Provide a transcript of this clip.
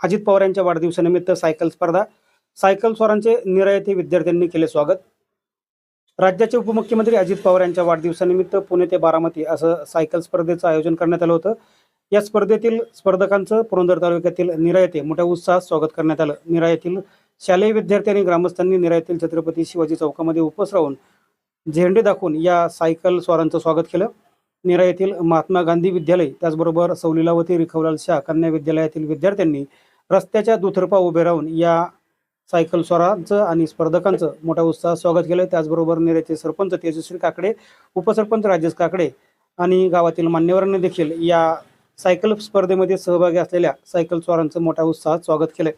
अजित पवार यांच्या वाढदिवसानिमित्त सायकल स्पर्धा सायकल स्वारांचे निरायती विद्यार्थ्यांनी केले स्वागत. राज्याचे उपमुख्यमंत्री अजित पवार यांच्या वाढदिवसानिमित्त पुणे ते बारामती असं सायकल स्पर्धेचं आयोजन करण्यात आलं होतं. या स्पर्धेतील स्पर्धकांचं पुरंदर तालुक्यातील निरायते मोठ्या उत्साहात स्वागत करण्यात आलं. निरायतील शालेय विद्यार्थी आणि ग्रामस्थांनी निरायतील छत्रपती शिवाजी चौकामध्ये उपस्थित राहून झेंडे दाखवून या सायकल स्वारांचं स्वागत केलं. निरा येथील महात्मा गांधी विद्यालय त्याचबरोबर सौलीलावती रिखवलाल शाह कन्या विद्यालयातील विद्यार्थ्यांनी रस्त्याच्या दुतर्फा उभे राहून या सायकल स्वारांचं आणि स्पर्धकांचं मोठ्या उत्साहात स्वागत केलं त्याचबरोबर निरेचे सरपंच तेजस्वी काकडे उपसरपंच राजेश काकडे आणि गावातील मान्यवरांनी देखील या सायकल स्पर्धेमध्ये सहभागी असलेल्या सायकल स्वारांचं मोठ्या उत्साहात स्वागत केलं